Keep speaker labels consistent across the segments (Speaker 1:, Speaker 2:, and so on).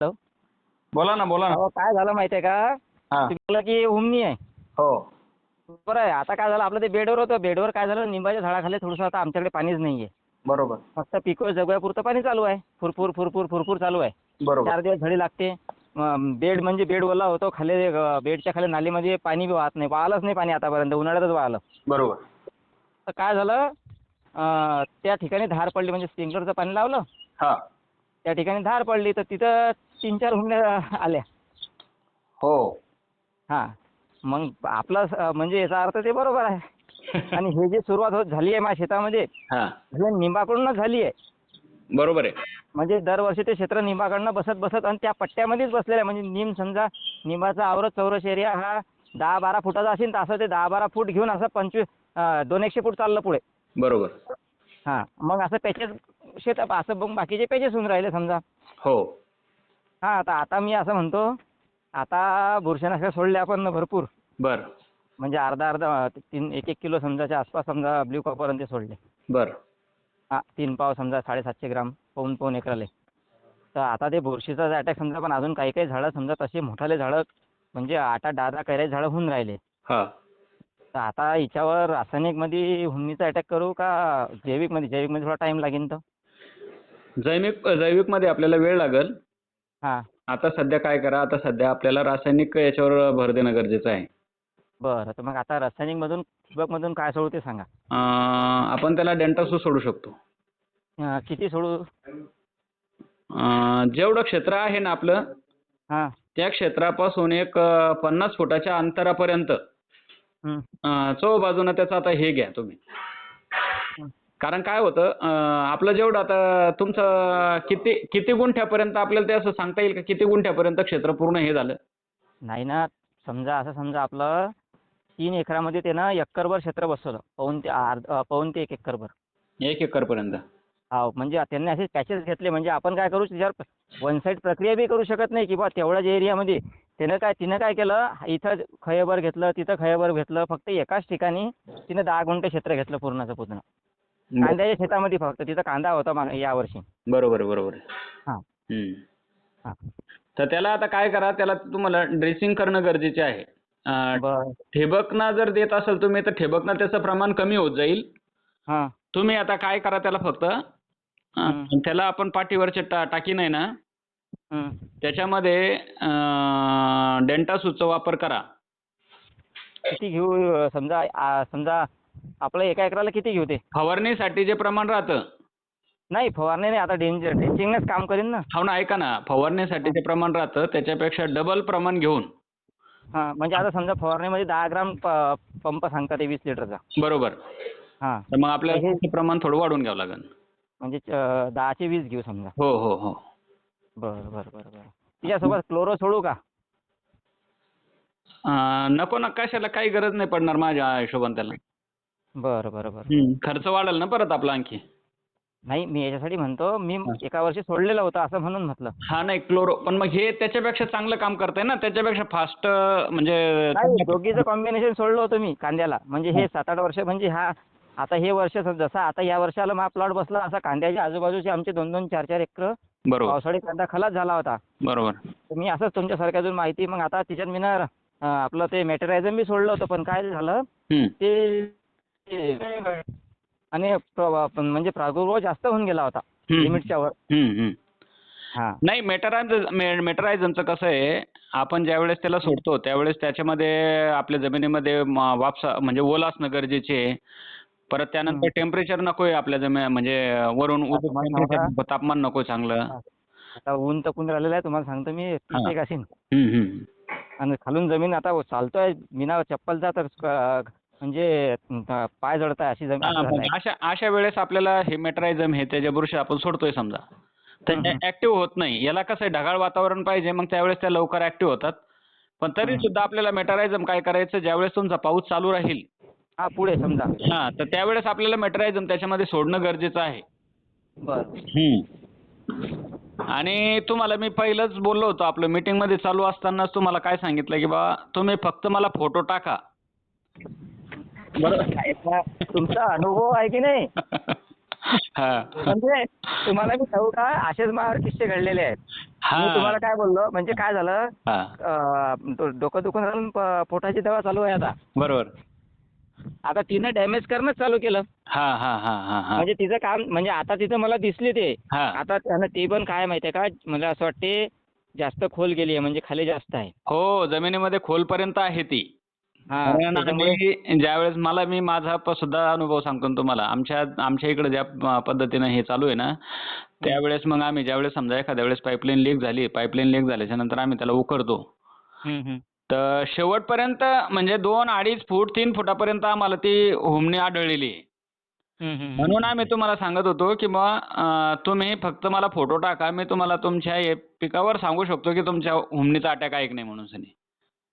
Speaker 1: Hello
Speaker 2: बोला ना बोला ना.
Speaker 1: अहो काय झालं माहिती आहे का?
Speaker 2: हा.
Speaker 1: तुम्हाला की हुमणी आहे.
Speaker 2: हो.
Speaker 1: बरं आहे. आता काय झालं? आपलं ते बेडवर होतं. बेडवर काय झालं? निंबाच्या झाडाखाली थोडंसं आता आमच्याकडे पाणीच नाही आहे
Speaker 2: बरोबर.
Speaker 1: फक्त पिको जगवायपुरतं पाणी चालू आहे. फुरफुर फुरफुर फुरफुर चालू आहे.
Speaker 2: बरोबर.
Speaker 1: चार दिवस झडी लागते. बेड म्हणजे बेड ओला होतो. खाली अं, बेडच्या खाली नालीमध्ये पाणी बी वाहत नाही. वाहलंच नाही पाणी आतापर्यंत. उन्हाळ्यातच वाहलं.
Speaker 2: बरोबर.
Speaker 1: तर काय झालं? अं, त्या ठिकाणी धार पडली. म्हणजे स्प्रिंकलरचं पाणी लावलं.
Speaker 2: हा.
Speaker 1: त्या ठिकाणी धार पडली. तर तिथं तीन चार हुंड्या आल्या.
Speaker 2: हो.
Speaker 1: हां. मग आपलं स- म्हणजे याचा अर्थ ते बरोबर आहे. आणि हे जी सुरुवात होत झाली आहे माझ्या शेतामध्ये
Speaker 2: हा.
Speaker 1: हे निंबाकडूनच झाली आहे.
Speaker 2: बरोबर आहे.
Speaker 1: म्हणजे दरवर्षी ते क्षेत्र निंबाकडनं बसत बसत आणि त्या पट्ट्यामध्येच बसलेलं आहे. म्हणजे निम समजा निंबाचा आवरत चौरस एरिया हा दहा बारा फुटाचा असेल तर असं ते दहा बारा फूट घेऊन असं पंचवीस अं, दोन एकशे फूट चाललं पुढे.
Speaker 2: बरोबर.
Speaker 1: हां. मग असं पॅचेस शेत असं मग बाकीचे पॅचेस होऊन राहिले समजा.
Speaker 2: हो.
Speaker 1: हां आता आता मी असं म्हणतो आता बुरशीनाशक सोडले आपण भरपूर.
Speaker 2: बर.
Speaker 1: म्हणजे अर्धा अर्धा तीन एक एक किलो समजाच्या आसपास समजा ब्ल्यू कॉपर ते सोडले.
Speaker 2: बर.
Speaker 1: हां तीन पाव समजा साडेसातशे ग्राम पाऊन पाऊन एकराले. तर आता ते बुरशीचा अटॅक समजा पण अजून काही काही झाडं समजा तसे मोठाले झाडं म्हणजे आठ आठ दहा दहा कैऱ्या झाडं होऊन राहिले.
Speaker 2: हा.
Speaker 1: तर आता हिच्यावर रासायनिकमध्ये हुमणीचा अटॅक करू का जैविकमध्ये? जैविकमध्ये थोडा टाईम लागेल तर.
Speaker 2: जैविक जैविकमध्ये आपल्याला वेळ लागेल.
Speaker 1: हां.
Speaker 2: आता सध्या काय करा आता सध्या आपल्याला रासायनिक याच्यावर भर देणं गरजेचं आहे.
Speaker 1: बरं तर मग आता रासायनिकमधून ठिबकमधून काय सोडू ते सांगा.
Speaker 2: अं, आपण त्याला डेंटासू सोडू शकतो.
Speaker 1: अं, किती सोडू?
Speaker 2: अं, जेवढं क्षेत्र आहे ना आपलं
Speaker 1: हां.
Speaker 2: त्या क्षेत्रापासून एक अं, पन्नास फुटाच्या अंतरापर्यंत
Speaker 1: हं,
Speaker 2: अं, चौ बाजूनं त्याचं आता हे घ्या तुम्ही. कारण काय होतं आपलं जेवढं आता तुमचं किती किती गुंठ्यापर्यंत आपल्याला ते असं सांगता येईल का? किती गुंठ्यापर्यंत क्षेत्र पूर्ण हे झालं?
Speaker 1: नाही ना समजा असं समजा आपलं तीन एकरामध्ये ते ना एकरभर क्षेत्र बसवलं पाऊन ते अर्ध पाऊन ते एक एकरभर.
Speaker 2: एक एकरपर्यंत.
Speaker 1: हा म्हणजे त्यांनी असे पॅचेस घेतले म्हणजे आपण काय करू त्याच्यावर वन साईड प्रक्रिया बी करू शकत नाही की बा तेवढ्याच एरियामध्ये त्यानं काय तिनं काय केलं इथं खयबर घेतलं तिथं खयबर घेतलं फक्त एकाच ठिकाणी तिनं दहा गुंठे क्षेत्र घेतलं पूर्णचं पूर्ण. कांद्याच्या शेतामध्ये फक्त तिथं कांदा होता माग यावर्षी.
Speaker 2: बरोबर बरोबर.
Speaker 1: हां.
Speaker 2: हं.
Speaker 1: हां.
Speaker 2: तर त्याला आता काय करा त्याला तुम्हाला ड्रेसिंग करणं गरजेचे आहे. अं,
Speaker 1: बरं.
Speaker 2: ठिबकनं जर देत असेल तुम्ही तर ठिबकनं त्याचं प्रमाण कमी होत जाईल.
Speaker 1: हां.
Speaker 2: तुम्ही आता काय करा त्याला फक्त अं,
Speaker 1: हं.
Speaker 2: त्याला आपण पाठीवरचे टा टाकी नाही ना?
Speaker 1: हं.
Speaker 2: त्याच्यामध्ये अं, डेंटासूचा वापर करा.
Speaker 1: किती घेऊ अं, समजा आ, समजा आपलं एका एकराला किती घेऊ ते?
Speaker 2: फवारणीसाठी जे प्रमाण राहतं.
Speaker 1: नाही फवारणी नाही आता डेंजर ड्रेसिंगच काम करीन ना.
Speaker 2: हो ना ऐका ना फवारणीसाठी जे प्रमाण राहतं त्याच्यापेक्षा डबल प्रमाण घेऊन.
Speaker 1: हां म्हणजे आता समजा फवारणीमध्ये दहा ग्राम प- पंप सांगतात ते वीस लिटरचा.
Speaker 2: बरोबर.
Speaker 1: हां.
Speaker 2: तर मग आपल्याला
Speaker 1: हे-
Speaker 2: त्याचं प्रमाण थोडं वाढवून घ्यावं लागेल.
Speaker 1: म्हणजे अं, दहाचे वीस घेऊ समजा.
Speaker 2: हो हो हो.
Speaker 1: बरं बरं बरं बरं. तिच्यासोबत क्लोरो सोडू का?
Speaker 2: अं, नको ना कशाला? काही गरज नाही पडणार माझ्या हिशोबाने त्याला.
Speaker 1: बरं बरं बरं
Speaker 2: खर्च वाढेल ना परत आपला आणखी?
Speaker 1: नाही मी याच्यासाठी म्हणतो मी एका वर्षी सोडलेलं होतं असं म्हणून म्हटलं.
Speaker 2: हा नाही क्लोरो पण मग हे त्याच्यापेक्षा चांगलं काम करतंय ना? त्याच्यापेक्षा फास्ट म्हणजे
Speaker 1: नाही दोघीचं कॉम्बिनेशन सोडलं होतं मी कांद्याला. म्हणजे हे सात आठ वर्ष म्हणजे हा आता हे वर्ष जसं आता या वर्षाला मग प्लॉट बसला असा कांद्याच्या आजूबाजूचे आमचे दोन दोन चार चार एकर
Speaker 2: बरोबर.
Speaker 1: पावसाळी कांदा खलास झाला होता.
Speaker 2: बरोबर.
Speaker 1: तर मी असंच तुमच्यासारख्या अजून माहिती मग आता तिच्यात मी ना अं, आपलं ते मेटेरायझम बी सोडलं होतं पण काय झालं. ते ते- आणि प्र- म्हणजे प्रादुर्भाव जास्त होऊन गेला होता. लिमिटच्या वर.
Speaker 2: हां. नाही मेटरायझ मे मेटरायझनचं कसं आहे आपण ज्यावेळेस त्याला सोडतो त्यावेळेस त्याच्यामध्ये आपल्या जमिनीमध्ये म- वापसा म्हणजे ओल असणं गरजेचे आहे परत त्यानंतर टेम्परेचर नको आहे आपल्या जमी म्हणजे वरून
Speaker 1: तापमान
Speaker 2: temperature, तापमान नको चांगलं.
Speaker 1: आता ऊन तकून राहिलेलं आहे तुम्हाला सांगतो मी. एक. आणि खालून जमीन आता चालतोय बिना चप्पलचा तर म्हणजे पाय जळताय अशी जमीन झालंय.
Speaker 2: अशा अशा वेळेस आपल्याला हे मेटरायझम हे त्याच्या बुरशी आपण सोडतोय समजा. ऍक्टिव्ह होत नाही. याला कसं आहे ढगाळ वातावरण पाहिजे मग त्यावेळेस त्या लवकर ऍक्टिव्ह होतात. पण तरी. सुद्धा आपल्याला मेटरायझम काय करायचं ज्यावेळेस तुमचा पाऊस चालू राहील.
Speaker 1: हा पुढे समजा.
Speaker 2: हा तर त्यावेळेस आपल्याला मेटरायझम त्याच्यामध्ये सोडणं गरजेचं आहे.
Speaker 1: बर.
Speaker 2: आणि तुम्हाला मी पहिलंच बोललो होतो आपलं मीटिंगमध्ये चालू असतानाच तुम्हाला काय सांगितलं की बा तुम्ही फक्त मला फोटो टाका.
Speaker 1: तुमचा अनुभव आहे की नाही?
Speaker 2: हा.
Speaker 1: म्हणजे तुम्हाला मी सांगू का असेच माझ्यावर किस्से घडलेले आहेत. मी तुम्हाला काय बोललो म्हणजे काय झालं
Speaker 2: हा.
Speaker 1: डोकं दुखून प- पोटाची दवा चालू आहे आता.
Speaker 2: बरोबर.
Speaker 1: आता तिनं डॅमेज करणंच चालू केलं.
Speaker 2: हा हा हा हा हा.
Speaker 1: म्हणजे तिचं काम म्हणजे आता तिथं मला दिसली ते. आता त्यानं ते पण काय माहितीये का मला असं वाटते जास्त खोल गेली आहे म्हणजे खाली जास्त आहे.
Speaker 2: हो जमिनीमध्ये खोलपर्यंत आहे ती. ज्यावेळेस मला मी माझा सुद्धा अनुभव सांगतो तुम्हाला आमच्या आमच्या इकडे ज्या पद्धतीनं हे चालू आहे ना त्यावेळेस मग आम्ही ज्यावेळेस समजा एखाद्या वेळेस पाईपलाईन लीक झाली पाईपलाईन लीक झाल्याच्यानंतर आम्ही त्याला उकरतो. तर शेवटपर्यंत म्हणजे दोन अडीच फूट तीन फुटापर्यंत आम्हाला ती हुमणी आढळलेली. म्हणून आम्ही तुम्हाला सांगत होतो की अं, तुम्ही फक्त मला फोटो टाका मी तुम्हाला तुमच्या पिकावर सांगू शकतो की तुमच्या हुमणीचा अटॅक आहे की नाही म्हणून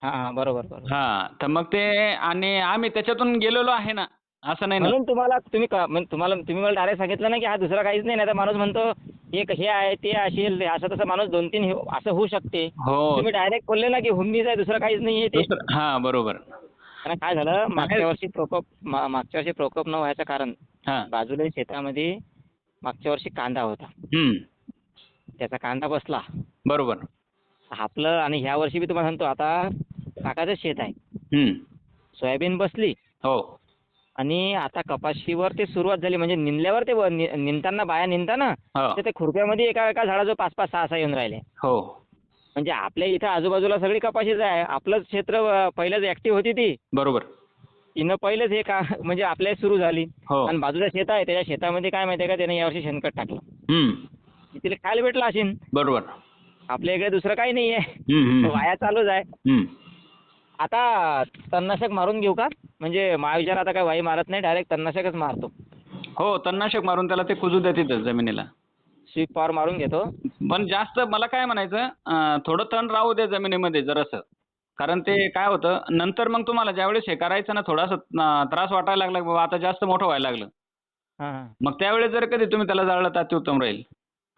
Speaker 1: हा हा बरोबर बरोबर.
Speaker 2: हा तर मग ते आणि आम्ही त्याच्यातून गेलेलो आहे ना असं नाही ना?
Speaker 1: म्हणून तुम्हाला तुम्ही क- तुम्हाला तुम्ही मला डायरेक्ट सांगितलं ना की हा दुसरा काहीच नाही नाही तर माणूस म्हणतो हे क- हे आहे ते असेल असं तसं माणूस दोन तीन हे- असं होऊ शकते.
Speaker 2: हो.
Speaker 1: तुम्ही डायरेक्ट बोलले ना की हुंडीच आहे दुसरं काहीच नाही आहे ते.
Speaker 2: दुसरं- हा बरोबर.
Speaker 1: आणि काय झालं मागच्या वर्षी प्रकोप मा- मागच्या वर्षी प्रकोप न व्हायचं कारण
Speaker 2: हा.
Speaker 1: बाजूला शेतामध्ये मागच्या वर्षी कांदा होता.
Speaker 2: हम्म.
Speaker 1: त्याचा कांदा बसला.
Speaker 2: बरोबर.
Speaker 1: आपलं आणि ह्या वर्षी बी तुम्हाला सांगतो आता काकाचं शेत आहे.
Speaker 2: हम्म.
Speaker 1: सोयाबीन बसली.
Speaker 2: हो.
Speaker 1: आणि आता कपाशीवर ते सुरुवात झाली म्हणजे निंदल्यावर ते व- नि- निंदताना बाया निंदता ना
Speaker 2: हो.
Speaker 1: तर ते खुरप्यामध्ये एका एका झाडाचं पाच पाच सहा सहा येऊन राहिले.
Speaker 2: हो.
Speaker 1: म्हणजे आपल्या इथं आजूबाजूला सगळी कपाशीच आहे. आपलंच क्षेत्र अं, पहिलंच ऍक्टिव्ह होती ती.
Speaker 2: बरोबर.
Speaker 1: तिनं पहिलेच हे का म्हणजे आपल्या सुरू झाली.
Speaker 2: हो.
Speaker 1: आणि बाजूला शेत आहे त्याच्या शेतामध्ये काय माहितीये का त्याने यावर्षी शेणखत टाकलं.
Speaker 2: हम्म.
Speaker 1: तिला खायला भेटलं असेल
Speaker 2: बरोबर.
Speaker 1: आपल्या इकडे दुसरं काही नाही आहे. वाया चालूच आहे. आता तणनाशक मारून घेऊ का? म्हणजे महाविचार आता काय वाई मारत नाही डायरेक्ट तणनाशकच मारतो.
Speaker 2: हो तणनाशक मारून त्याला ते कुजू देतात जमिनीला.
Speaker 1: स्वीप पॉवर मारून घेतो.
Speaker 2: पण जास्त मला काय म्हणायचं थोडं तण राहू दे जमिनीमध्ये जरासं. कारण ते काय होतं नंतर मग तुम्हाला ज्यावेळेस हे करायचं ना थोडासा त्रास वाटायला लागला बाबा आता जास्त मोठं व्हायला लागलं. मग त्यावेळेस जर कधी तुम्ही त्याला जाळलं तर अतिउत्तम राहील.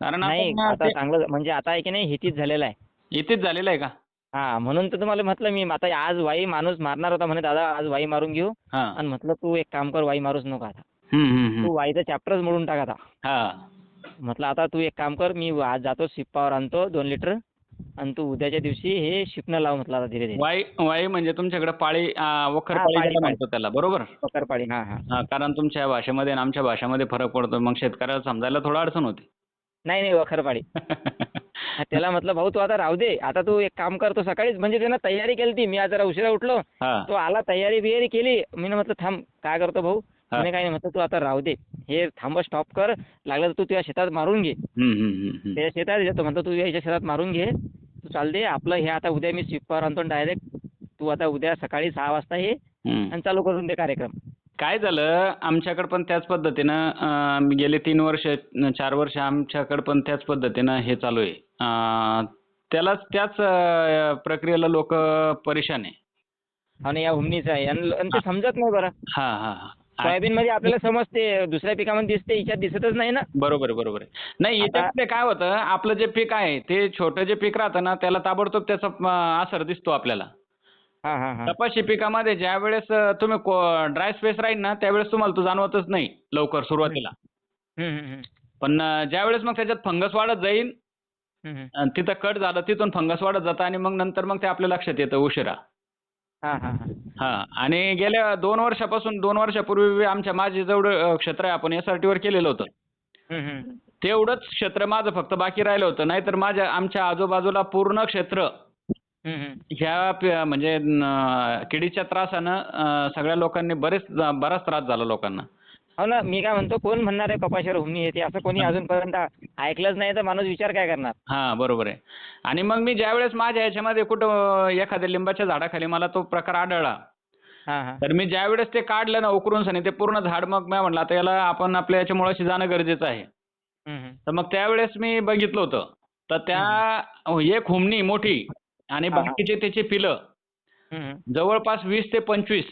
Speaker 2: कारण
Speaker 1: नाही
Speaker 2: आपण
Speaker 1: आता
Speaker 2: ते-
Speaker 1: चांगलं म्हणजे आता आहे की नाही हितीच झालेलं आहे.
Speaker 2: इथेच झालेलं आहे का?
Speaker 1: हा म्हणून तर तुम्हाला म्हटलं मी आता आज वाई माणूस मारणार होता म्हणे दादा आज वाई मारून घेऊ.
Speaker 2: हा.
Speaker 1: आणि म्हटलं तू एक काम कर वाई मारूच नको आता.
Speaker 2: हम्म, हम्म, हम्म.
Speaker 1: तू वाईचा चॅप्टरच मोडून टाक आता.
Speaker 2: हा.
Speaker 1: म्हटलं आता तू एक काम कर मी आज जातो शिप्पावर आणतो दोन लिटर आणि तू उद्याच्या दिवशी हे शिपणं लाव म्हटलं आता धीरे धीरे
Speaker 2: वाई वाई म्हणजे तुमच्याकडे पाळी अं, वखर
Speaker 1: हा,
Speaker 2: पाळी
Speaker 1: पाळी,
Speaker 2: ज्याला
Speaker 1: पाळी.
Speaker 2: म्हणतो त्याला बरोबर?
Speaker 1: हा हा.
Speaker 2: हा कारण तुमच्या भाषेमध्ये आणि आमच्या भाषेमध्ये फरक पडतो. मग शेतकऱ्याला समजायला थोडं अडचण होते.
Speaker 1: नाही नाही वखरपाडी. त्याला म्हटलं भाऊ तू आता राहू दे. आता तू एक काम कर तो सकाळीच म्हणजे त्यानं तयारी केली ती मी आज जरा उशिरा उठलो.
Speaker 2: हा.
Speaker 1: तो आला तयारी बियारी केली. मी म्हटलं थांब काय करतो भाऊ?
Speaker 2: हा.
Speaker 1: काय नाही. म्हटलं तू आता राहू दे. हे थांब स्टॉप कर. लागलं तर तू तुझ्या शेतात मारून घे. त्याच्या शेतात येतो म्हणतो तू याच्या शेतात मारून घे. तू चाल दे. आपलं हे आता उद्या मी स्वीपवर आणतो डायरेक्ट तू आता उद्या सकाळी सहा वाजता ये. आणि चालू करून दे कार्यक्रम.
Speaker 2: काय झालं? आमच्याकडे पण त्याच पद्धतीनं अं, गेले तीन वर्ष चार वर्ष आमच्याकडे पण त्याच पद्धतीनं हे चालू आहे. अं, त्यालाच त्याच अं, प्रक्रियेला लोक परेशान आहे.
Speaker 1: आणि या हुमणीचं आहे. आणि आणि ते समजत नाही बरं.
Speaker 2: हा हा हा.
Speaker 1: सोयाबीन मध्ये आपल्याला समजते. दुसऱ्या पिकामध्ये दिसते. हिच्यात दिसतच नाही ना.
Speaker 2: बरोबर बरोबर आहे. नाही
Speaker 1: आता-
Speaker 2: काय होतं? आपलं जे पीक आहे ते छोटं जे पीक राहतं ना त्याला ताबडतोब त्याचा अं, असर दिसतो आपल्याला.
Speaker 1: हा हा हा
Speaker 2: कपाशी पिकामध्ये ज्या वेळेस तुम्ही ड्राय स्पेस राहील ना त्यावेळेस तुम्हाला तो जाणवतच नाही लवकर सुरुवातीला
Speaker 1: हम्म, हम्म, हम्म.
Speaker 2: पण अं, ज्यावेळेस मग त्याच्यात फंगस वाढत जाईल
Speaker 1: हम्म, हम्म.
Speaker 2: आणि तिथं कट झालं तिथून फंगस वाढत जातं आणि मग नंतर मग ते आपल्या लक्षात येतं उशिरा
Speaker 1: हा हा हा
Speaker 2: हा आणि गेल्या दोन वर्षापासून दोन वर्षापूर्वी आमच्या माझे जेवढं अं, क्षेत्र आहे आपण एस आर टीवर केलेलं होतं
Speaker 1: हम्म, हम्म.
Speaker 2: तेवढंच क्षेत्र माझं फक्त बाकी राहिलं होतं नाहीतर माझ्या आमच्या आजूबाजूला पूर्ण क्षेत्र. ह्या म्हणजे किडीच्या त्रासानं सगळ्या लोकांनी बरेच बराच त्रास झाला लोकांना.
Speaker 1: हो ना मी काय म्हणतो कोण म्हणणार आहे कपाशीवर हुमणी येते असं कोणी अजूनपर्यंत ऐकलंच नाही तर माणूस विचार काय करणार?
Speaker 2: हा बरोबर आहे. आणि मग मी ज्यावेळेस माझ्या ह्याच्यामध्ये कुठं एखाद्या लिंबाच्या झाडाखाली मला तो प्रकार आढळला तर मी ज्यावेळेस ते काढलं ना उकरून सनी ते पूर्ण झाड मग मी म्हटलं आता याला आपण आपल्या याच्या मुळाशी जाणं गरजेचं आहे. तर मग त्यावेळेस मी बघितलं होतं. तर त्या एक हुमणी मोठी आणि. बाकीचे त्याची पिलं. जवळपास वीस ते पंचवीस.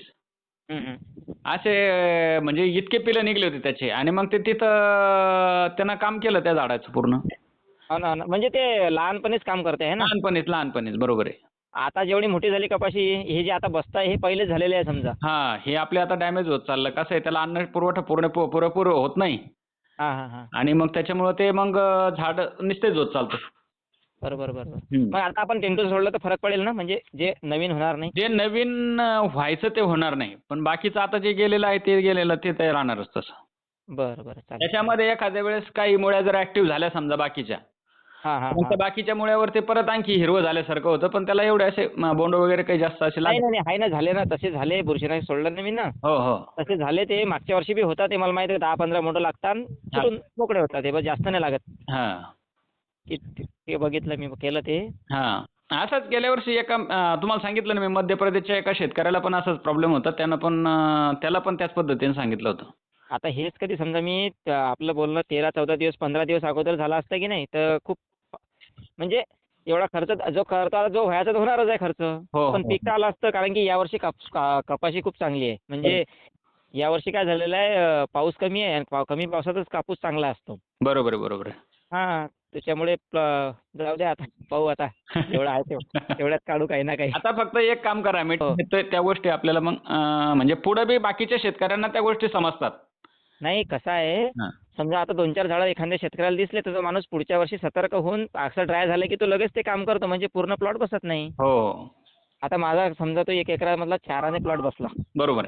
Speaker 2: असे म्हणजे इतके पिलं निघले होते त्याचे. आणि मग ते तिथं त्यानं काम केलं त्या झाडाचं पूर्ण.
Speaker 1: हो हो म्हणजे ते लहानपणीच काम करते आहे ना?
Speaker 2: लहानपणीच लहानपणीच. बरोबर आहे.
Speaker 1: आता जेवढी मोठी झाली कपाशी हे जे आता बसता हे पहिले झालेले आहे समजा.
Speaker 2: हा हे आपले आता डॅमेज होत चाललं. कसं आहे त्याला अन्न पुरवठा पूर्ण पुरेपूर होत नाही. आणि मग त्याच्यामुळं ते मग झाड निस्तेज होत चालतं.
Speaker 1: बरोबर बरोबर. मग आता आपण टेंटू सोडलं तर फरक पडेल ना? म्हणजे जे नवीन होणार नाही.
Speaker 2: जे नवीन व्हायचं ते होणार नाही. पण बाकीचं आता जे गेलेलं आहे ते गेलेलं ते ते राहणारच तसं.
Speaker 1: बरं बरं चालेल.
Speaker 2: त्याच्यामध्ये एखाद्या वेळेस काही मुळ्या जर ऍक्टिव्ह झाल्या समजा बाकीच्या.
Speaker 1: हा हा
Speaker 2: मग
Speaker 1: हा.
Speaker 2: त्या बाकीच्या मुळ्यावर ते परत आणखी हिरवं झाल्यासारखं होतं पण त्याला एवढे असे बोंड वगैरे काही जास्त असे
Speaker 1: नाही
Speaker 2: लागत
Speaker 1: नाही नाही, आहे ना झाले ना तसे झाले. बुरशीनाशक सोडलं ना मी ना.
Speaker 2: हो हो.
Speaker 1: तसे झाले ते. मागच्या वर्षी बी होता ते मला माहिती आहे दहा पंधरा मोठं लागतात. मोकळे होतात ते जास्त नाही लागत.
Speaker 2: हा.
Speaker 1: ते ते बघितलं मी केलं ते.
Speaker 2: हा. असंच गेल्या वर्षी एका अं, तुम्हाला सांगितलं ना मी मध्य प्रदेशच्या एका शेतकऱ्याला पण असाच प्रॉब्लेम होता. त्यानं पण अं, त्याला पण त्याच पद्धतीने सांगितलं होतं.
Speaker 1: आता हेच कधी समजा मी त- आपलं बोलणं तेरा चौदा दिवस पंधरा दिवस अगोदर झाला असतं की नाही तर खूप म्हणजे एवढा खर्च जो खर्च आला जो व्हायचा तो होणारच आहे खर्च.
Speaker 2: हो,
Speaker 1: पण
Speaker 2: हो.
Speaker 1: पीक तर आलं असतं कारण की यावर्षी का- कपाशी खूप चांगली आहे. म्हणजे यावर्षी काय झालेलं आहे अं, पाऊस कमी आहे आणि पाव- कमी पावसातच कापूस चांगला असतो.
Speaker 2: बरोबर आहे बरोबर आहे.
Speaker 1: त्याच्यामुळे जाऊ द्या आता पाहू आता. जेवढं आहे तेवढं. तेवढ्यात काढू काही ना काही.
Speaker 2: आता फक्त एक काम करा मी
Speaker 1: हो.
Speaker 2: ते- त्या गोष्टी आपल्याला मग म्हणजे पुढे बी बाकीच्या शेतकऱ्यांना त्या गोष्टी समजतात.
Speaker 1: नाही कसं आहे. समजा आता दोन चार झाडं एखाद्या शेतकऱ्याला दिसले तर तो माणूस पुढच्या वर्षी सतर्क होऊन असं ड्राय झालं की तो लगेच ते काम करतो म्हणजे पूर्ण प्लॉट बसत नाही.
Speaker 2: हो.
Speaker 1: आता माझा समजा तो एक एकरामधला चाराने प्लॉट बसला.
Speaker 2: बरोबर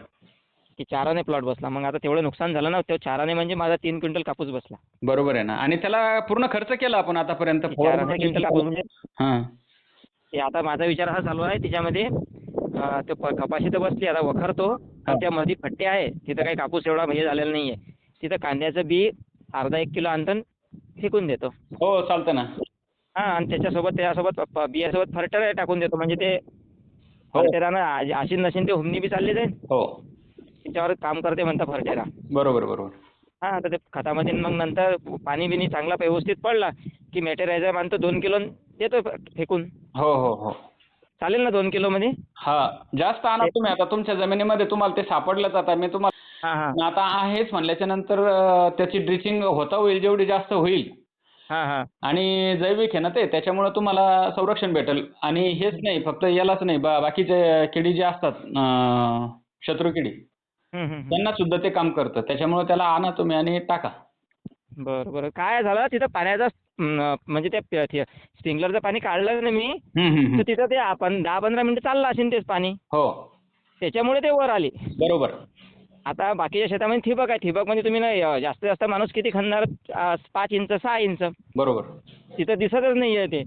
Speaker 1: की चाराने प्लॉट बसला. मग आता तेवढं नुकसान झालं ना तो चाराने म्हणजे माझा तीन क्विंटल कापूस बसला.
Speaker 2: बरोबर आहे ना. आणि त्याला पूर्ण खर्च केला आपण आतापर्यंत?
Speaker 1: चाराने क्विंटल कापूस? म्हणजे
Speaker 2: हा.
Speaker 1: आता माझा विचार हा चालू आहे. तिच्यामध्ये अं, ते प- कपाशी तर बसली आता वखरतो. आणि त्या मध्ये फट्टे आहे. तिथं काही कापूस एवढा म्हणजे झालेला नाहीये. तिथं कांद्याचं बी अर्धा एक किलो आणतं फेकून देतो.
Speaker 2: हो चालतं ना.
Speaker 1: हा आणि त्याच्यासोबत प- प- बियासोबत फर्टर टाकून देतो. म्हणजे ते
Speaker 2: हो.
Speaker 1: फर्टेरानं आ- आशीन नशीन ते हुमणी बी चालली जाईल
Speaker 2: हो.
Speaker 1: त्याच्यावर काम करते म्हणता फर्टेरा
Speaker 2: बरोबर बरोबर.
Speaker 1: हा तर ते खतामध्ये मग नंतर पाणी बिनी चांगला व्यवस्थित पडला की मेटेरायझर आणतो दोन किलो देतो फेकून.
Speaker 2: हो हो हो.
Speaker 1: चालेल ना दोन किलो मध्ये
Speaker 2: हा जास्त आणा तुम्ही आता तुमच्या जमिनीमध्ये तुम्हाला ते सापडलंच आता. मी तुम्हाला
Speaker 1: हा हा.
Speaker 2: आता आहेच म्हणल्याच्या नंतर अं, त्याची ड्रिचिंग होता होईल जेवढी जास्त होईल.
Speaker 1: हा हा.
Speaker 2: आणि जैविक आहे ना ते त्याच्यामुळे तुम्हाला संरक्षण भेटेल. आणि हेच नाही फक्त यालाच नाही बा बाकीचे किडी जे असतात अं, शत्रू किडी. त्यांना सुद्धा ते काम करतं. त्याच्यामुळे त्याला आणा तुम्ही आणि टाका.
Speaker 1: बरं बरं. काय झालं? तिथं पाण्याचा म्हणजे त्या स्प्रिंकलरचं पाणी काढलं ना मी तर. तिथं ते आपण दहा पंधरा मिनिटं चाललं असेल तेच पाणी.
Speaker 2: हो.
Speaker 1: त्याच्यामुळे ते वर आली.
Speaker 2: बरोबर.
Speaker 1: आता बाकीच्या शेतामध्ये ठिबक आहे. ठिबक म्हणजे तुम्ही ना अं, जास्तीत जास्त माणूस किती खणणार? पाच इंच सहा इंच.
Speaker 2: बरोबर.
Speaker 1: तिथं दिसतच नाही आहे ते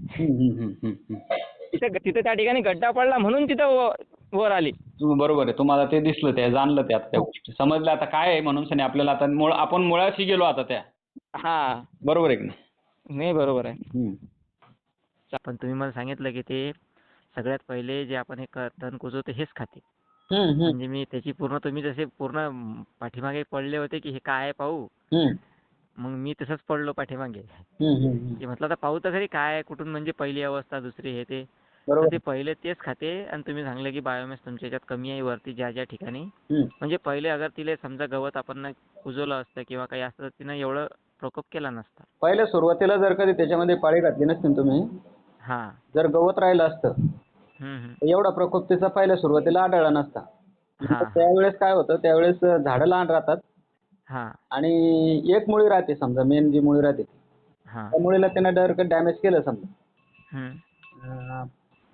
Speaker 1: तिथं तिथं त्या ठिकाणी गड्डा पडला म्हणून तिथं व- वर आली.
Speaker 2: बरोबर आहे. तुम्हाला ते दिसलं ते जाणलं ते आता त्या गोष्टी. समजलं आता काय आहे म्हणून सनी आपल्याला आता मुळ आपण मुळाशी गेलो आता त्या.
Speaker 1: हा.
Speaker 2: बरोबर आहे की नाही?
Speaker 1: नाही बरोबर आहे.
Speaker 2: हम्म.
Speaker 1: पण तुम्ही मला सांगितलं की ते सगळ्यात पहिले जे आपण हे तण कुजवतो हेच खाते. म्हणजे मी त्याची पूर्ण तुम्ही जसे पूर्ण म, पाठीमागे पडले होते की हे काय आहे पाहू? मग मी तसंच पडलो पाठीमागे. की म्हटलं आता पाहू तर खरी काय आहे कुठून म्हणजे पहिली अवस्था दुसरी हे ते. तर
Speaker 2: बरोबर.
Speaker 1: ते पहिले तेच खाते आणि तुम्ही सांगले की बायोमेस तुमच्या याच्यात कमी आहे वरती ज्या ज्या ठिकाणी. म्हणजे पहिले अगर तिले समजा गवत आपण न कुजवलं असतं किंवा काही असतं तिनं एवढं प्रकोप केला नसता.
Speaker 2: पहिल्या सुरुवातीला जर कधी त्याच्यामध्ये पाळी घातली नसती तुम्ही
Speaker 1: हां.
Speaker 2: जर गवत राहिलं असतं एवढा प्रकोप त्याचा पहिल्या सुरुवातीला आढळला नसता.
Speaker 1: हा, हा.
Speaker 2: त्यावेळेस काय होतं त्यावेळेस झाडं लहान राहतात. आणि एक मुळी राहते समजा मेन जी मुळी राहते त्या मुळीला त्यानं डायरेक्ट डॅमेज केलं समजा.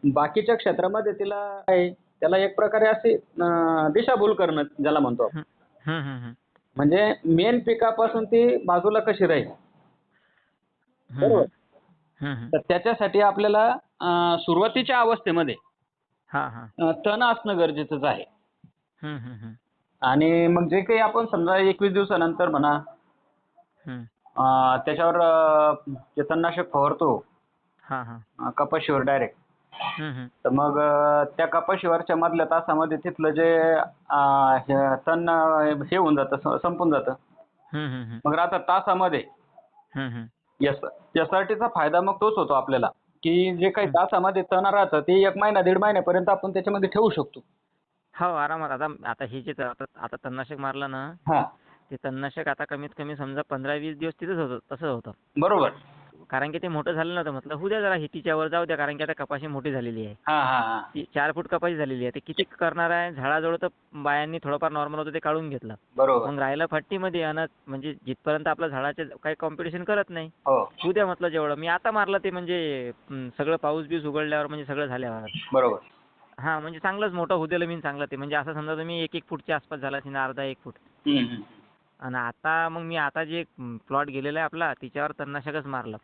Speaker 2: बाकीच्या क्षेत्रामध्ये तिला काय त्याला एक प्रकारे अशी अं, दिशाभूल करणं ज्याला म्हणतो आपण.
Speaker 1: हम्म, हम्म, हम्म, हम्म.
Speaker 2: म्हणजे मेन पिकापासून ती बाजूला कशी राहील
Speaker 1: हम्म,
Speaker 2: बरोबर.
Speaker 1: हम्म, हम्म.
Speaker 2: तर त्याच्यासाठी आपल्याला अं, सुरुवातीच्या अवस्थेमध्ये
Speaker 1: हां हां
Speaker 2: अं, तण असणं गरजेचंच आहे
Speaker 1: हम्म, हम्म, हम्म.
Speaker 2: आणि मग जे काही आपण समजा एकवीस दिवसानंतर म्हणा
Speaker 1: हम्म.
Speaker 2: अं, त्याच्यावर अं, जे तणनाशक फवारतो
Speaker 1: हां हां
Speaker 2: अं, कपाशीवर डायरेक्ट. तर मग त्या कपाशीवरच्या मधल्या तासामध्ये तिथलं जे हे तण हे होऊन जातं स- संपून जातं. मग राहतात तासामध्ये.
Speaker 1: हम्म, हम्म.
Speaker 2: एस एस आर टीचा फायदा मग तोच होतो आपल्याला की जे काही तासामध्ये तण राहतं ते एक महिना दीड महिन्यापर्यंत आपण त्याच्यामध्ये ठेवू शकतो.
Speaker 1: हो आरामात. आता आता हे जे आता आता तणनाशक मारलं ना
Speaker 2: हा.
Speaker 1: ते तणनाशक आता कमीत कमी समजा पंधरा वीस दिवस तिथंच होतं तसं होतं.
Speaker 2: बरोबर.
Speaker 1: कारण की ते मोठं झालं नव्हतं. म्हटलं होऊ द्या जरा हितीच्या वर जाऊ द्या कारण की आता कपाशी मोठी झालेली आहे.
Speaker 2: हा हा हा.
Speaker 1: ती चार फूट कपाशी झालेली आहे. ते किती करणार आहे. झाडाजवळ तर बायांनी थोडंफार नॉर्मल होतं ते काढून घेतलं.
Speaker 2: बरोबर.
Speaker 1: मग राहिलं फट्टीमध्ये आणि म्हणजे जिथपर्यंत आपलं झाडाचे काही कॉम्पिटिशन करत नाही.
Speaker 2: हो.
Speaker 1: होऊ द्या म्हटलं जेवढं. मी आता मारलं ते म्हणजे हं, सगळं पाऊस बीस उघडल्यावर म्हणजे सगळं झाल्यावर.
Speaker 2: बरोबर.
Speaker 1: हा म्हणजे चांगलंच मोठं होऊ दिलं मी चांगलं ते. म्हणजे असं समजा तुम्ही एक एक फूटच्या आसपास झाला असेल अर्धा एक फूट.
Speaker 2: हम्म, हम्म,
Speaker 1: आणि आता मग मी आता जे प्लॉट गेलेला आहे आपला तिच्यावर तणनाशकच मारलं.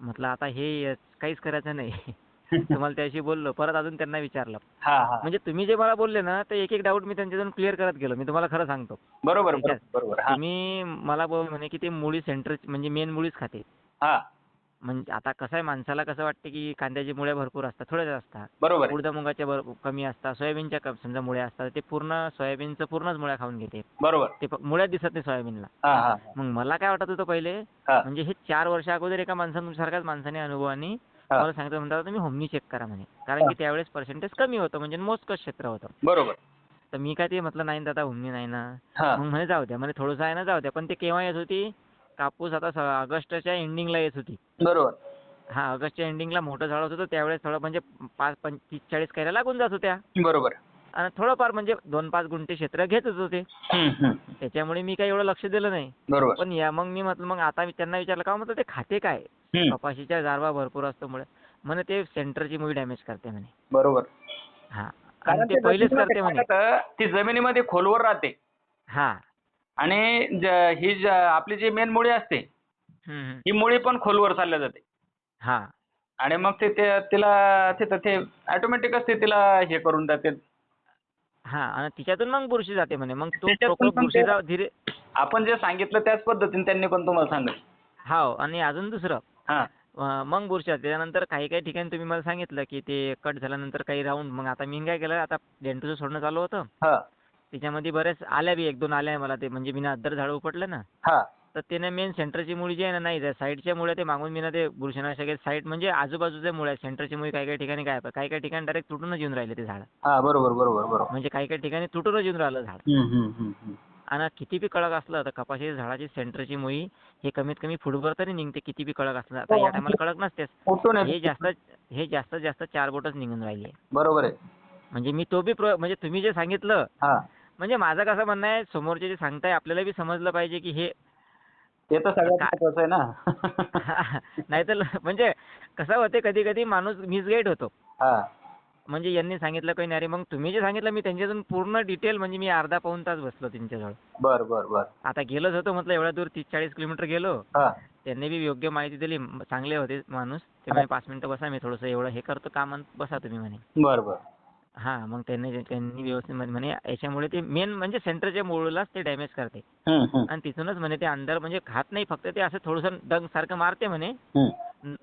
Speaker 1: म्हटलं आता हे काहीच करायचं नाही. तुम्हाला त्याशी बोललो. परत अजून त्यांना विचारलं. म्हणजे तुम्ही जे मला बोलले ना ते एक एक डाऊट मी त्यांच्यातून क्लिअर करत गेलो. मी तुम्हाला खरं सांगतो.
Speaker 2: बरोबर. बरोबर हा.
Speaker 1: तुम्ही मला बोल म्हणे की ते मुळी सेंटर म्हणजे मेन मुळीच खाते.
Speaker 2: हा.
Speaker 1: म्हणजे आता कसं आहे माणसाला कसं वाटते की कांद्याची मुळ्या भरपूर असतात थोड्याच असतात.
Speaker 2: बरोबर आहे.
Speaker 1: उडदा मुगाच्या भर कमी असतात सोयाबीनच्या कम समजा मुळ्या असतात ते पूर्ण सोयाबीनचं पूर्णच मुळ्या खाऊन घेते.
Speaker 2: बरोबर.
Speaker 1: ते फ- मुळ्याच दिसत नाही सोयाबीनला.
Speaker 2: हा हा
Speaker 1: मग मला काय वाटत होतं पहिले
Speaker 2: हा.
Speaker 1: म्हणजे हे चार वर्ष अगोदर एका माणसानं तुमच्यासारख्याच माणसाने अनुभवानी
Speaker 2: हा.
Speaker 1: मला सांगितलं म्हणतात तुम्ही होमनी चेक करा म्हणे. कारण की त्यावेळेस पर्सेंटेज कमी होतं म्हणजे मोजकं क्षेत्र होतं.
Speaker 2: बरोबर.
Speaker 1: तर मी काय ते म्हटलं नाही दादा होमनी नाही ना.
Speaker 2: हा.
Speaker 1: मग म्हणे जाऊ द्या. म्हणे थोडंसं आहे ना जाऊ द्या. पण ते केव्हा येत होती कापूस आता स- ऑगस्टच्या एंडिंगला येत होती.
Speaker 2: बरोबर.
Speaker 1: हा ऑगस्टच्या एंडिंगला मोठं झाड होतं तर त्यावेळेस थोडं म्हणजे पाच पंच तीस चाळीस कैऱ्या लागून जात होत्या.
Speaker 2: बरोबर.
Speaker 1: आणि थोडंफार म्हणजे दोन पाच गुंठे क्षेत्र घेतच होते
Speaker 2: हम्म, हम्म.
Speaker 1: त्याच्यामुळे मी काही एवढं लक्ष दिलं नाही.
Speaker 2: बरोबर.
Speaker 1: पण या मग मी म्हटलं मग आता मी त्यांना विचारलं का म्हटलं ते खाते काय?
Speaker 2: हम्म.
Speaker 1: कपाशीच्या गारवा भरपूर असतो मुळे म्हणे ते सेंटरची मुळी डॅमेज करते म्हणे.
Speaker 2: बरोबर.
Speaker 1: हा.
Speaker 2: कारण
Speaker 1: ते पहिलेच करते म्हणे.
Speaker 2: ती जमिनीमध्ये खोलवर राहते.
Speaker 1: हा.
Speaker 2: आणि ही ज- आपली जी मेन मुळी असते
Speaker 1: हम्म.
Speaker 2: ही मुळी पण खोलवर चालल्या जाते.
Speaker 1: हा.
Speaker 2: आणि मग ते ते- तिला तिथं ते ऑटोमॅटिकच ते तिला हे करून जाते.
Speaker 1: हा आणि तिच्यातून मग बुरशी जाते म्हणे. मग तो
Speaker 2: त्याच्यातून
Speaker 1: प्रकोप
Speaker 2: पण ते-
Speaker 1: बुरशीचा धीरे
Speaker 2: आपण जे सांगितलं त्याच पद्धतीने त्यांनी पण तुम्हाला सांगितलं
Speaker 1: हाव आणि अजून दुसरं.
Speaker 2: हा.
Speaker 1: अं, मग बुरशी जाते. त्यानंतर काही काही ठिकाणी तुम्ही मला सांगितलं की ते कट झाल्यानंतर काही राऊंड मग आता मी काय केलं आता डेंटूचं सोडणं चालू होतं.
Speaker 2: हा.
Speaker 1: त्याच्यामध्ये बरेच आल्या बी एक दोन आल्या मला ते. म्हणजे मी अद्दर झाडं उपटलं ना
Speaker 2: हा.
Speaker 1: तर त्याने मेन सेंटरची मुळी जी आहे ना नाही साईडच्या मुळ्या ते मागून मी ना ते बुरशीनाशक साईड म्हणजे आजूबाजूच्या मुळ्या सेंटरची मुळी काही काही ठिकाणी काय काही काही ठिकाणी डायरेक्ट तुटूनच येऊन राहिले ते झाड.
Speaker 2: हा बरोबर बरोबर बरोबर.
Speaker 1: म्हणजे काही काही ठिकाणी तुटूनच येऊन राहिलं झाड. आणि किती बी कडक असलं तर कपाशी झाडाची सेंटरची मुळी हे कमीत कमी फुटभर तरी निघते किती बी कडक असलं. आता या टायमाला कडक नसतेच. हे. जास्त हे जास्तीत जास्त चार बोटच निघून राहिले
Speaker 2: बरोबर आहे.
Speaker 1: म्हणजे मी तो बी म्हणजे तुम्ही जे सांगितलं
Speaker 2: हा.
Speaker 1: म्हणजे माझं कसं म्हणणं आहे समोरचे जे सांगताय आपल्याला बी समजलं पाहिजे की हे
Speaker 2: ते तर सगळ्यात आहे ना.
Speaker 1: नाहीतर म्हणजे कसं होते कधी कधी माणूस मिसगाईड होतो.
Speaker 2: हा.
Speaker 1: म्हणजे यांनी सांगितलं काही नाही मग तुम्ही जे सांगितलं मी त्यांच्यातून पूर्ण डिटेल म्हणजे मी अर्धा पाऊण तास बसलो त्यांच्याजवळ.
Speaker 2: बर बर बर.
Speaker 1: आता गेलोच होतो म्हटलं एवढ्या दूर तीस चाळीस किलोमीटर गेलो. त्यांनी बी योग्य माहिती दिली चांगले होते माणूस. ते पाच मिनिटं बसा मी थोडंसं एवढं हे करतो काम बसा तुम्ही म्हणे.
Speaker 2: बर बर.
Speaker 1: हां मग त्यांनी त्यांनी व्यवस्थित म्हणे म्हणे याच्यामुळे ते मेन म्हणजे सेंटरच्या मुळालाच ते डॅमेज करते. आणि तिथूनच म्हणे ते अंदर म्हणजे खात नाही फक्त ते असं थोडंसं डंग सारखं मारते म्हणे.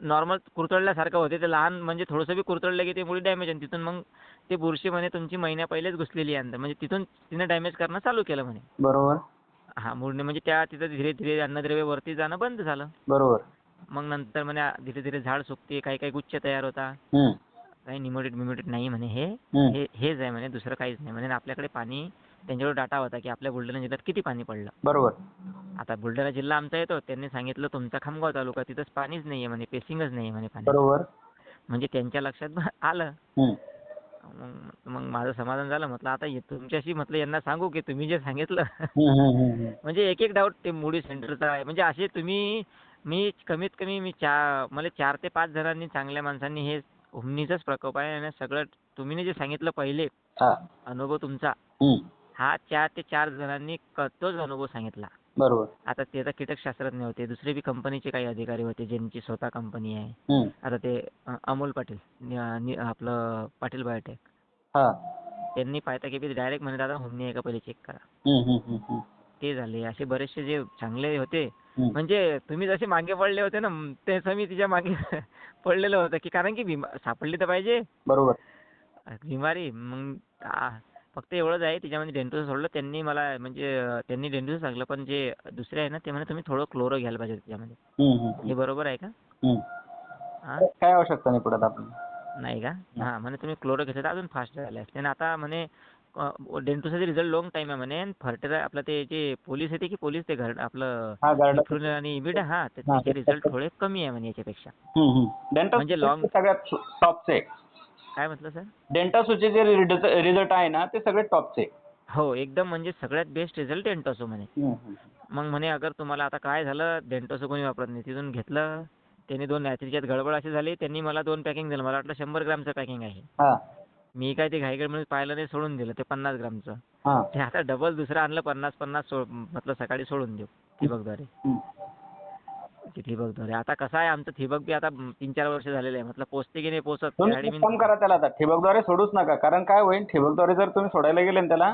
Speaker 1: नॉर्मल कुरतडल्यासारखं होते ते लहान म्हणजे थोडंसं बी कुरतडलं की ते मुळी डॅमेज आणि तिथून मग ते बुरशी म्हणे तुमची महिन्या पहिलेच घुसलेली आहे अंदर. म्हणजे तिथून तिने डॅमेज करणं चालू केलं म्हणे.
Speaker 2: बरोबर.
Speaker 1: हा मुळने म्हणजे त्या तिथं धीरे धीरे अन्नद्रव्य वरती जाणं बंद झालं.
Speaker 2: बरोबर.
Speaker 1: मग नंतर म्हणे धीरे धीरे झाड सुकते काही काही गुच्छ तयार होता. काही निमोटेड बिमोटेड नाही म्हणे हे. हे हेच आहे म्हणे दुसरं काहीच नाही म्हणे. आणि आपल्याकडे पाणी त्यांच्यावर डाटा होता की आपल्या बुलढाणा जिल्ह्यात किती पाणी पडलं?
Speaker 2: बरोबर.
Speaker 1: आता बुलढाणा जिल्हा आमचा येतो. त्यांनी सांगितलं तुमचा खामगाव तालुका तिथंच पाणीच नाही आहे म्हणे पेसिंगच नाही आहे म्हणे पाणी.
Speaker 2: बरोबर.
Speaker 1: म्हणजे त्यांच्या लक्षात ब- आलं.
Speaker 2: हम्म.
Speaker 1: मग मग माझं समाधान झालं. म्हटलं आता हे तुमच्याशी म्हटलं यांना सांगू की तुम्ही जे सांगितलं.
Speaker 2: हम्म, हम्म, हम्म.
Speaker 1: म्हणजे एक एक डाऊट ते मुडी सेंटरचा आहे. म्हणजे असे तुम्ही मी कमीत कमी मी चार मला चार ते पाच जणांनी चांगल्या माणसांनी हे हुमणीचाच प्रकोप आहे आणि सगळं तुम्ही जे सांगितलं पहिले अनुभव तुमचा हा चार ते चार जणांनी तोच अनुभव सांगितला.
Speaker 2: बरोबर.
Speaker 1: आता ते आता कीटकशास्त्रज्ञ होते दुसरे बी कंपनीचे काही अधिकारी होते ज्यांची स्वतः कंपनी आहे. आता ते अमोल पाटील आपलं पाटील बायोटेक
Speaker 2: हा.
Speaker 1: त्यांनी पाहता की डायरेक्ट म्हणे दादा हुमणी आहे का? पहिले चेक करा. ते झाले. असे बरेचसे जे चांगले होते. म्हणजे तुम्ही जसे मागे पडले होते ना तसं मी तिच्यामागे पडलेलं होतं की कारण की सापडली तर पाहिजे.
Speaker 2: बरोबर.
Speaker 1: बिमारी. मग फक्त एवढंच आहे. तिच्यामध्ये डेंटूचं सोडलं. त्यांनी मला म्हणजे त्यांनी डेंटूचं सांगलं. पण जे दुसरे आहे ना ते म्हणे तुम्ही थोडं क्लोरो घ्यायला पाहिजे त्याच्यामध्ये हे बरोबर आहे का?
Speaker 2: काय आवश्यकता नाही पडत आपण
Speaker 1: नाही का? हां म्हणे तुम्ही क्लोरो घेतलं तर अजून फास्ट झाले. आणि आता म्हणे डेंटोसाचे रिझल्ट लॉंग टाइम आहे म्हणे. फर्टिलाय आपलं ते जे पोलीस येते की पोलीस ते घर आपलं
Speaker 2: हा गार्ड
Speaker 1: इथून आणि इबिड हा. तर
Speaker 2: हा,
Speaker 1: त्याचे
Speaker 2: ते-
Speaker 1: रिझल्ट थोडे कमी आहे म्हणे याच्यापेक्षा.
Speaker 2: डेंटल
Speaker 1: म्हणजे long-
Speaker 2: सगळ्यात टॉपचे
Speaker 1: काय म्हटलं सर
Speaker 2: डेंटासूचे जे रिझल्ट आहे ना ते सगळे टॉपचे
Speaker 1: हो एकदम म्हणजे सगळ्यात बेस्ट रिझल्ट डेंटोसो म्हणे. मग म्हणे अगर तुम्हाला आता काय झालं डेंटोसो कोणी वापरत नाही तिथून घेतलं त्यांनी दोन त्याच्यात गडबड अशी झाली त्यांनी मला दोन पॅकिंग दिलं. मला वाटलं शंभर ग्रामचं पॅकिंग आहे.
Speaker 2: हा.
Speaker 1: मी काय ते घाईगड म्हणून पाहिलं नाही सोडून दिलं ते पन्नास ग्रामचं.
Speaker 2: हा.
Speaker 1: ते आता डबल दुसरं आणलं पन्नास पन्नास म्हटलं सकाळी सोडून देऊ ठिबकद्वारे
Speaker 2: हम्म.
Speaker 1: ते ठिबकद्वारे आता कसं आहे आमचं ठिबक बी आता तीन चार वर्ष झालेलं आहे म्हटलं पोचते की नाही पोचत
Speaker 2: तुम्ही
Speaker 1: त्यासाठी
Speaker 2: एक
Speaker 1: मी
Speaker 2: काम करा त्याला आता ठिबकद्वारे सोडूच नका कारण काय होईल ठिबकद्वारे जर तुम्ही सोडायला गेले ना त्याला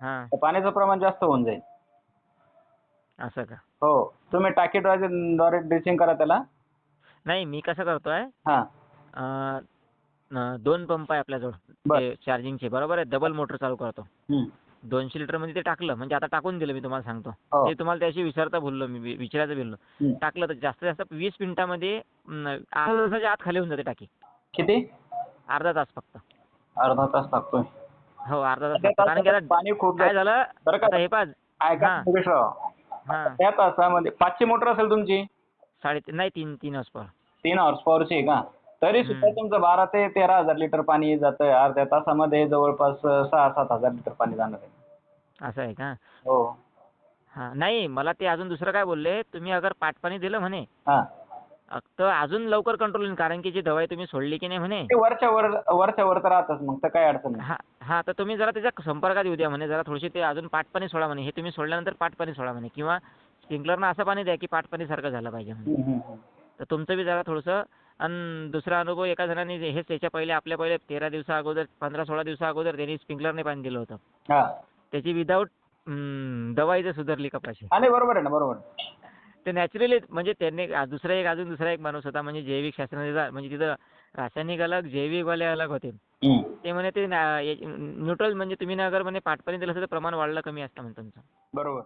Speaker 1: हां.
Speaker 2: तर पाण्याचं प्रमाण जास्त होऊन जाईल.
Speaker 1: असं का?
Speaker 2: हो. तुम्ही टाकीद्वारे द्वारे ड्रेसिंग करा त्याला.
Speaker 1: नाही मी कसं करतोय
Speaker 2: हा.
Speaker 1: अं, दोन पंप आहे आपल्याजवळ. ते चार्जिंगचे बरोबर आहे? डबल मोटर चालू करतो. दोनशे लिटरमध्ये ते टाकलं. म्हणजे आता टाकून दिलं मी तुम्हाला सांगतो.
Speaker 2: हो.
Speaker 1: ते तुम्हाला त्याशी विचारता बोललो मी विचारायचं बोललो. टाकलं तर जास्तीत जास्त वीस मिनिटामध्ये अर्धा तासाच्या आत खाली होऊन जाते टाकी.
Speaker 2: किती?
Speaker 1: अर्धा तास फक्त.
Speaker 2: अर्धा तास लागतोय.
Speaker 1: हो अर्धा तास कारण की आता
Speaker 2: पाणी खूप
Speaker 1: काय
Speaker 2: जास्त.
Speaker 1: झालं?
Speaker 2: बरं का?
Speaker 1: आता हे पाच.
Speaker 2: त्या तासामध्ये पाचशे मोटर असेल तुमची?
Speaker 1: साडे नाही तीन तीन हॉर्सपावर
Speaker 2: तीन हॉर्स पॉवरची आहे का? तरी सुद्धा. तुमचं बारा ते तेरा हजार लिटर पाणी जातंय अर्ध्या तासामध्ये जवळपास सहा सात हजार लिटर पाणी जाणार आहे.
Speaker 1: असं आहे का?
Speaker 2: हो.
Speaker 1: हा नाही मला ते अजून दुसरं काय बोलले तुम्ही अगर पाटपाणी दिलं म्हणे
Speaker 2: हा.
Speaker 1: तर अजून लवकर कंट्रोल होईल कारण की जी दवाई तुम्ही सोडली की नाही म्हणे.
Speaker 2: ते वरच्या वर वरच्या वर तर राहतच मग तर काही अडचण नाही.
Speaker 1: हा हा तर तुम्ही जरा त्याच्या संपर्कात येऊ द्या म्हणे जरा थोडीशी ते अजून पाटपाणी सोडा म्हणे हे तुम्ही सोडल्यानंतर पाटपाणी सोडा म्हणे किंवा स्प्रिंकलरनं असं पाणी द्या की पाटपाणी सारखं झालं पाहिजे म्हणे.
Speaker 2: हम्म, हम्म, हम्म.
Speaker 1: तर तुमचं बी जरा थोडंसं आणि दुसरा अनुभव एका जणाने हेच त्याच्या पहिले आपल्या पहिले तेरा दिवसा अगोदर पंधरा सोळा दिवसा अगोदर त्यांनी स्प्रिंकलरने पाणी दिलं होतं.
Speaker 2: हा.
Speaker 1: त्याची विदाऊट दवाई सुधारली कपाशी.
Speaker 2: बरोबर आहे ना बरोबर.
Speaker 1: ते नॅचरली म्हणजे त्यांनी दुसरा एक अजून दुसरा एक माणूस होता म्हणजे जैविक शास्त्रज्ञ म्हणजे तिथं रासायनिक अलग जैविकवाले अलग होते. ते म्हणे ते न्यूट्रल म्हणजे तुम्ही ना अगर म्हणे पाटपाणी दिलं असतं तर प्रमाण वाढलं कमी असतं म्हणे तुमचं.
Speaker 2: बरोबर.